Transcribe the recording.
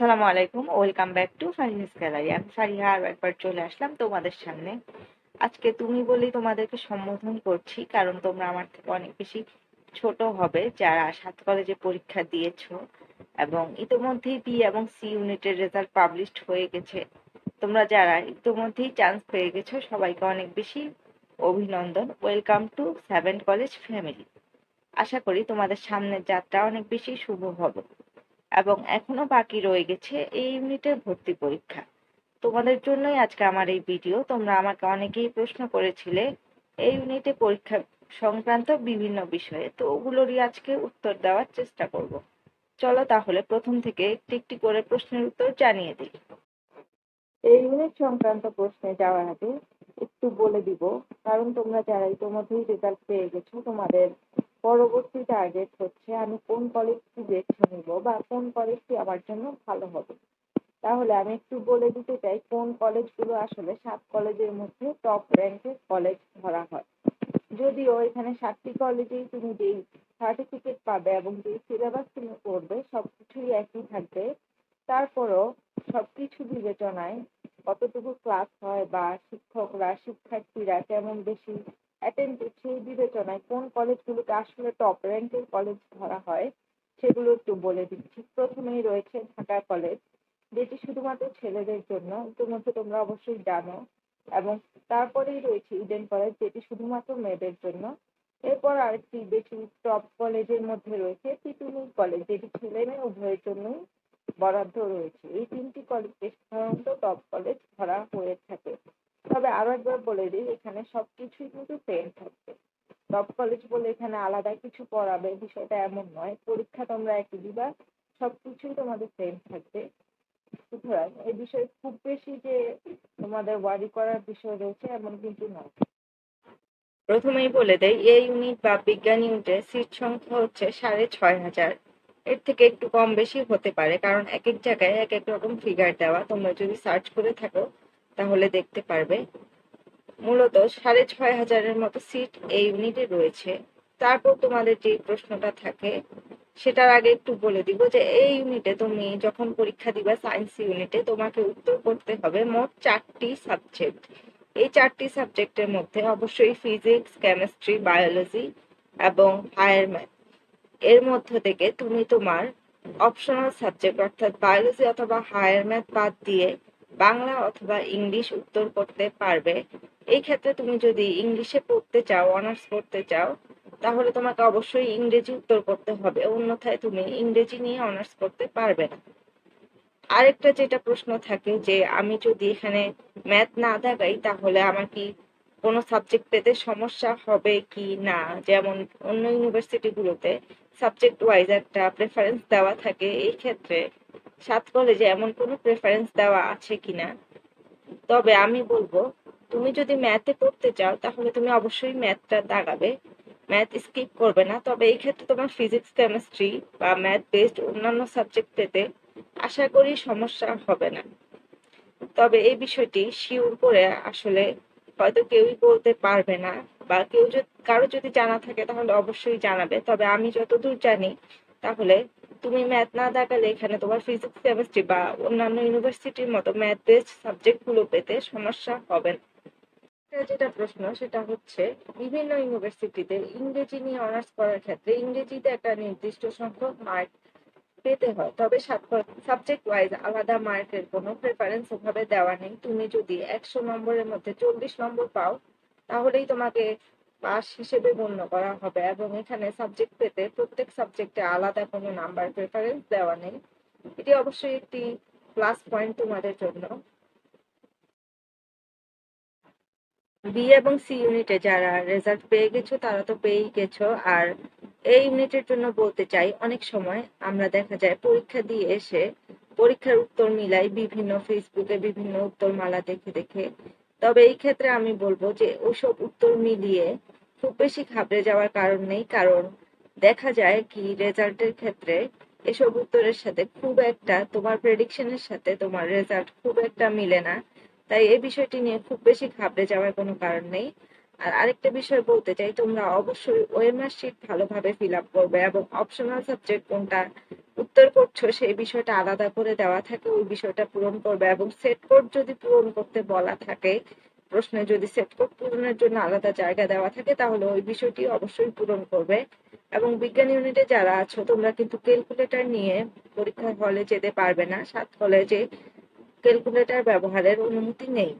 আসসালামু আলাইকুম, welcome back to Fariha's gallery. আমি ফারিহা আরও একবার চলে আসলাম তোমাদের সামনে। আজকে তুমি বলেই তোমাদেরকে সম্বোধন করছি, কারণ তোমরা আমার থেকে অনেক বেশি ছোট হবে, যারা সাত কলেজে পরীক্ষা দিয়েছ, এবং ইতোমধ্যেই বি এবং সি ইউনিটের রেজাল্ট পাবলিশড হয়ে গেছে। তোমরা যারা ইতোমধ্যেই চান্স পেয়ে গেছো, সবাইকে অনেক বেশি অভিনন্দন। Welcome to seven college family আশা করি তোমাদের সামনের যাত্রা অনেক বেশি শুভ হবে। এবং এখনও বাকি রয়ে গেছে এই ইউনিটের ভর্তি পরীক্ষা। তোমাদের জন্যই আজকে আমার এই ভিডিও। তোমরা আমাকে অনেকেই প্রশ্ন করেছিলে এই ইউনিটে পরীক্ষা সংক্রান্ত বিভিন্ন বিষয়ে। তো ওগুলোরই আজকে উত্তর দেওয়ার চেষ্টা করব। চলো তাহলে প্রথম থেকে একটি একটি করে প্রশ্নের উত্তর জানিয়ে দিই। এই ইউনিট সংক্রান্ত প্রশ্নে যাওয়ার আগে একটু বলে দিব, কারণ তোমরা যারা ইতিমধ্যেই রেজাল্ট পেয়ে গেছো, তোমাদের পরবর্তী টার্গেট হচ্ছে আমি কোন কলেজটি বেছে নিব বা কোন কলেজটি আমার জন্য ভালো হবে। তাহলে আমি একটু বলে দিতে চাই, কোন কলেজগুলো আসলে সাত কলেজের মধ্যে টপ র্যাঙ্কের কলেজ ধরা হয়। যদিও এখানে সাতটি কলেজেই তুমি যেই সার্টিফিকেট পাবে এবং যেই সিলেবাস তুমি পড়বে, সবকিছুই একই থাকবে। তারপরও সবকিছু বিবেচনায় কতটুকু ক্লাস হয় বা শিক্ষকরা, শিক্ষার্থীরা কেমন বেশি অ্যাটেন্টিভ সেই বিবেচনায় কোন কলেজগুলোকে আসলে টপ র্যাঙ্কের কলেজ ধরা হয়, সেগুলো একটু বলে দিচ্ছি প্রথমেই রয়েছে ঢাকা কলেজ যেটি শুধুমাত্র ছেলেদের জন্য, ইতিমধ্যে তোমরা অবশ্যই জানো, এবং তারপরেই রয়েছে ইডেন কলেজ যেটি শুধুমাত্র মেয়েদের জন্য। এরপর আরেকটি বেশি টপ কলেজের মধ্যে রয়েছে তিতুমির কলেজ যেটি ছেলে মেয়ে উভয়ের জন্যই বরাদ্দ রয়েছে। এই তিনটি কলেজকে সাধারণত টপ কলেজ ধরা হয়ে থাকে। তবে আরও একবার বলে দিই, এখানে সবকিছুই কিন্তু সেম থাকবে। টপ কলেজ বলে এখানে আলাদা কিছু পড়াবে, বিষয়টা এমন নয়। পরীক্ষা তোমরা একই দিবা, সবকিছুই তোমাদের সেম থাকবে। সুতরাং এই বিষয়ে খুব বেশি যে তোমাদের ওয়ারি করার বিষয় রয়েছে এমন কিন্তু নয়। প্রথমেই বলে দেই এই ইউনিট বা বিজ্ঞান ইউনিটের সিট সংখ্যা হচ্ছে সাড়ে ছয় হাজার। এর থেকে একটু কম বেশি হতে পারে, কারণ এক এক জায়গায় এক এক রকম ফিগার দেওয়া। তোমরা যদি সার্চ করে থাকো তাহলে দেখতে পারবে। মূলত সাড়ে ছয় হাজারের মতো সিট এই ইউনিটে রয়েছে। তারপর তোমাদের যে প্রশ্নটা থাকে, সেটার আগে একটু বলে দিব যে এই ইউনিটে তুমি যখন পরীক্ষা দিবা সায়েন্স ইউনিটে তোমাকে উত্তর করতে হবে মোট চারটি সাবজেক্ট এই চারটি সাবজেক্টের মধ্যে অবশ্যই ফিজিক্স কেমিস্ট্রি বায়োলজি এবং হায়ার ম্যাথ এর মধ্য থেকে তুমি তোমার অপশনাল সাবজেক্ট অর্থাৎ বায়োলজি অথবা হায়ার ম্যাথ বাদ দিয়ে বাংলা অথবা ইংলিশ উত্তর করতে পারবে। এই ক্ষেত্রে তুমি যদি ইংলিশে পড়তে চাও, অনার্স পড়তে চাও, তাহলে তোমাকে অবশ্যই ইংরেজি উত্তর করতে হবে। অন্যথায় তুমি ইংরেজি নিয়ে অনার্স করতে পারবে না। আরেকটা যেটা প্রশ্ন থাকে যে, আমি যদি এখানে ম্যাথ না দেখাই, তাহলে আমার কি কোনো সাবজেক্ট পেতে সমস্যা হবে কি না? যেমন অন্য ইউনিভার্সিটিগুলোতে সাবজেক্ট ওয়াইজ একটা প্রেফারেন্স দেওয়া থাকে। এই ক্ষেত্রে সাত কলেজে এমন কোনো প্রেফারেন্স দেওয়া আছে কিনা? তবে আমি বলব, তুমি যদি ম্যাথে পড়তে চাও, তাহলে তুমি অবশ্যই ম্যাথটা দাগাবে। ম্যাথ স্কিপ করবে না, তবে এই ক্ষেত্রে তোমার ফিজিক্স কেমিস্ট্রি বা ম্যাথ বেসড অন্যান্য সাবজেক্ট পেতে আশা করি সমস্যা হবে না। তবে এই বিষয়টি শিওর করে আসলে হয়তো কেউই বলতে পারবে না বা কেউ যদি, কারও যদি জানা থাকে তাহলে অবশ্যই জানাবে। তবে আমি যতদূর জানি, তাহলে তুমি ম্যাথ না দেখালে এখানে তোমার ফিজিক্স কেমিস্ট্রি বা অন্যান্য ইউনিভার্সিটির মতো ম্যাথ বেসড সাবজেক্টগুলো পেতে সমস্যা হবে না। যেটা প্রশ্ন, সেটা হচ্ছে বিভিন্ন ইউনিভার্সিটিতে ইংরেজি নিয়ে অনার্স করার ক্ষেত্রে ইংরেজিতে একটা নির্দিষ্ট সংখ্যক মার্ক পেতে হয়। তবে সাবজেক্ট ওয়াইজ আলাদা মার্কের কোনো প্রেফারেন্স ওভাবে দেওয়া নেই। তুমি যদি একশো নম্বরের মধ্যে চল্লিশ নম্বর পাও, তাহলেই তোমাকে পাস হিসেবে গণ্য করা হবে এবং এখানে সাবজেক্ট পেতে প্রত্যেক সাবজেক্টে আলাদা কোনো নাম্বার প্রেফারেন্স দেওয়া নেই। এটি অবশ্যই একটি প্লাস পয়েন্ট তোমাদের জন্য। বি এবং সি ইউনিটে যারা রেজাল্ট পেয়ে গেছো, তারা তো পেয়েই গেছো। আর এই ইউনিটের জন্য বলতে চাই, অনেক সময় আমরা দেখা যায় পরীক্ষা দিয়ে এসে পরীক্ষার উত্তর মিলাই বিভিন্ন ফেসবুকে বিভিন্ন উত্তরমালা দেখে দেখে। তবে এই ক্ষেত্রে আমি বলব যে ওসব উত্তর মিলিয়ে খুব বেশি ঘাবড়ে যাওয়ার কারণ নেই, কারণ দেখা যায় কি রেজাল্টের ক্ষেত্রে এসব উত্তরের সাথে খুব একটা তোমার প্রেডিকশনের সাথে তোমার রেজাল্ট খুব একটা মিলে না। তাই এই বিষয়টি নিয়ে খুব বেশি ঘাবড়ে যাওয়ার কোনো কারণ নেই। আর আরেকটা বিষয় বলতে চাই, তোমরা অবশ্যই ওএমআর শিট ভালোভাবে ফিল আপ করবে এবং অপশনাল সাবজেক্ট কোনটা উত্তর করছ সেই বিষয়টা আলাদা করে দেওয়া থাকে, ওই বিষয়টা পূরণ করবে এবং সেট কোড যদি পূরণ করতে বলা থাকে প্রশ্নে যদি সেট কোড পূরণের জন্য আলাদা জায়গা দেওয়া থাকে, তাহলে ওই বিষয়টি অবশ্যই পূরণ করবে। এবং বিজ্ঞান ইউনিটে যারা আছো, তোমরা কিন্তু ক্যালকুলেটর নিয়ে পরীক্ষার হলে যেতে পারবে না। সাত কলেজে ক্যালকুলেটর ব্যবহারের অনুমতি নেই।